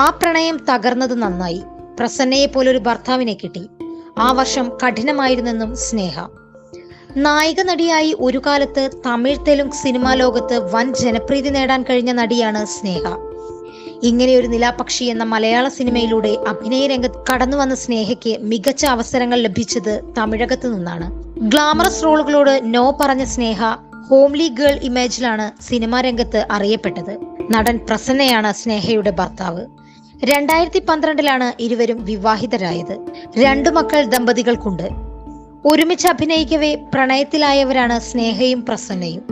ആ പ്രണയം തകർന്നത് നന്നായി. പ്രസന്നയെ പോലൊരു ഭർത്താവിനെ കിട്ടി. ആ വർഷം കഠിനമായിരുന്നെന്നും സ്നേഹ. നായിക നടിയായി ഒരു കാലത്ത് തമിഴ് തെലുങ്ക് സിനിമാ ലോകത്ത് വൻ ജനപ്രീതി നേടാൻ കഴിഞ്ഞ നടിയാണ് സ്നേഹ. ഇങ്ങനെയൊരു നിലാപക്ഷി എന്ന മലയാള സിനിമയിലൂടെ അഭിനയ രംഗത്ത് കടന്നു വന്ന സ്നേഹയ്ക്ക് മികച്ച അവസരങ്ങൾ ലഭിച്ചത് തമിഴകത്ത് നിന്നാണ്. ഗ്ലാമറസ് റോളുകളോട് നോ പറഞ്ഞ സ്നേഹ ഹോംലി ഗേൾ ഇമേജിലാണ് സിനിമാ രംഗത്ത് അറിയപ്പെട്ടത്. നടൻ പ്രസന്നയാണ് സ്നേഹയുടെ ഭർത്താവ്. രണ്ടായിരത്തി പന്ത്രണ്ടിലാണ് ഇരുവരും വിവാഹിതരായത്. രണ്ടു മക്കൾ ദമ്പതികൾക്കുണ്ട്. ഒരുമിച്ച് അഭിനയിക്കവേ പ്രണയത്തിലായവരാണ് സ്നേഹയും പ്രസന്നയും.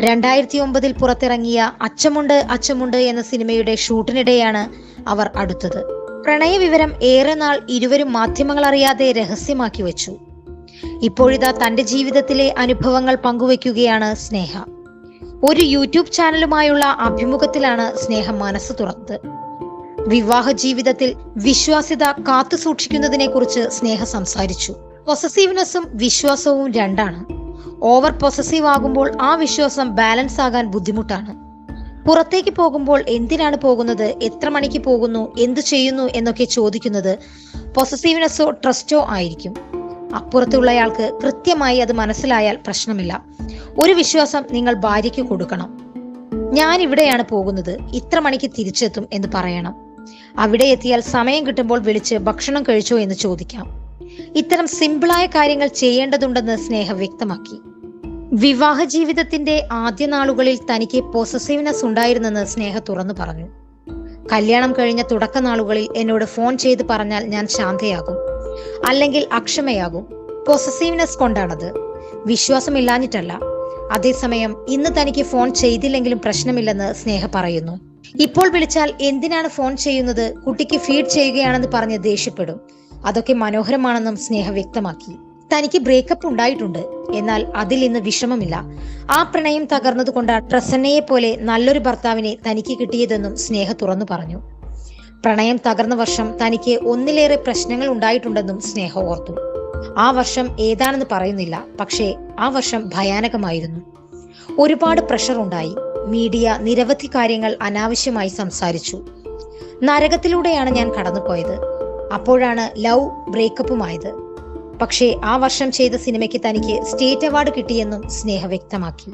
രണ്ടായിരത്തി ഒമ്പതിൽ പുറത്തിറങ്ങിയ അച്ചമുണ്ട് അച്ചമുണ്ട് എന്ന സിനിമയുടെ ഷൂട്ടിനിടെയാണ് അവർ അടുത്തത്. പ്രണയവിവരം ഏറെ നാൾ ഇരുവരും മാധ്യമങ്ങൾ അറിയാതെ രഹസ്യമാക്കി വെച്ചു. ഇപ്പോഴിതാ തന്റെ ജീവിതത്തിലെ അനുഭവങ്ങൾ പങ്കുവെക്കുകയാണ് സ്നേഹ. ഒരു യൂട്യൂബ് ചാനലുമായുള്ള അഭിമുഖത്തിലാണ് സ്നേഹ മനസ്സ് തുറന്നത്. വിവാഹ ജീവിതത്തിൽ വിശ്വാസ്യത കാത്തു സൂക്ഷിക്കുന്നതിനെ കുറിച്ച് സ്നേഹ സംസാരിച്ചു. പൊസസീവ്നെസ്സും വിശ്വാസവും രണ്ടാണ്. ഓവർ പൊസസീവ് ആകുമ്പോൾ ആ വിശ്വാസം ബാലൻസ് ആകാൻ ബുദ്ധിമുട്ടാണ്. പുറത്തേക്ക് പോകുമ്പോൾ എന്തിനാണ് പോകുന്നത് എത്ര മണിക്ക് പോകുന്നു എന്തു ചെയ്യുന്നു എന്നൊക്കെ ചോദിക്കുന്നത് പൊസസീവ്നെസ്സോ ട്രസ്റ്റോ ആയിരിക്കും. അപ്പുറത്തുള്ളയാൾക്ക് കൃത്യമായി അത് മനസ്സിലായാൽ പ്രശ്നമില്ല. ഒരു വിശ്വാസം നിങ്ങൾ ഭാര്യയ്ക്ക് കൊടുക്കണം. ഞാൻ ഇവിടെയാണ് പോകുന്നത് ഇത്ര മണിക്ക് തിരിച്ചെത്തും എന്ന് പറയണം. അവിടെ എത്തിയാൽ സമയം കിട്ടുമ്പോൾ വിളിച്ച് ഭക്ഷണം കഴിച്ചോ എന്ന് ചോദിക്കാം. ഇത്തരം സിമ്പിളായ കാര്യങ്ങൾ ചെയ്യേണ്ടതുണ്ടെന്ന് സ്നേഹ വ്യക്തമാക്കി. വിവാഹ ജീവിതത്തിന്റെ ആദ്യ നാളുകളിൽ തനിക്ക് പോസസീവ്നെസ് ഉണ്ടായിരുന്നെന്ന് സ്നേഹ തുറന്നു പറഞ്ഞു. കല്യാണം കഴിഞ്ഞ തുടക്ക നാളുകളിൽ എന്നോട് ഫോൺ ചെയ്ത് പറഞ്ഞാൽ ഞാൻ ശാന്തയാകും. അല്ലെങ്കിൽ അക്ഷമയാകും. പോസസീവ്നെസ് കൊണ്ടാണത്. വിശ്വാസമില്ലാഞ്ഞിട്ടല്ല. അതേസമയം ഇന്ന് തനിക്ക് ഫോൺ ചെയ്തില്ലെങ്കിലും പ്രശ്നമില്ലെന്ന് സ്നേഹ പറയുന്നു. ഇപ്പോൾ വിളിച്ചാൽ എന്തിനാണ് ഫോൺ ചെയ്യുന്നത്? കുട്ടിക്ക് ഫീഡ് ചെയ്യുകയാണെന്ന് പറഞ്ഞ് ദേഷ്യപ്പെടും. അതൊക്കെ മനോഹരമാണെന്നും സ്നേഹ വ്യക്തമാക്കി. തനിക്ക് ബ്രേക്കപ്പ് ഉണ്ടായിട്ടുണ്ട്. എന്നാൽ അതിൽ ഇന്ന് വിഷമമില്ല. ആ പ്രണയം തകർന്നതുകൊണ്ട് പ്രസന്നയെ പോലെ നല്ലൊരു ഭർത്താവിനെ തനിക്ക് കിട്ടിയതെന്നും സ്നേഹ തുറന്നു പറഞ്ഞു. പ്രണയം തകർന്ന വർഷം തനിക്ക് ഒന്നിലേറെ പ്രശ്നങ്ങൾ ഉണ്ടായിട്ടുണ്ടെന്നും സ്നേഹ ഓർത്തു. ആ വർഷം ഏതാണെന്ന് പറയുന്നില്ല. പക്ഷേ ആ വർഷം ഭയാനകമായിരുന്നു. ഒരുപാട് പ്രഷർ ഉണ്ടായി. മീഡിയ നിരവധി കാര്യങ്ങൾ അനാവശ്യമായി സംസാരിച്ചു. നരകത്തിലൂടെയാണ് ഞാൻ കടന്നുപോയത്. അപ്പോഴാണ് ലവ് ബ്രേക്കപ്പുമായത്. പക്ഷേ ആ വർഷം ചെയ്ത സിനിമയ്ക്ക് തനിക്ക് സ്റ്റേറ്റ് അവാർഡ് കിട്ടിയെന്നും സ്നേഹ വ്യക്തമാക്കി.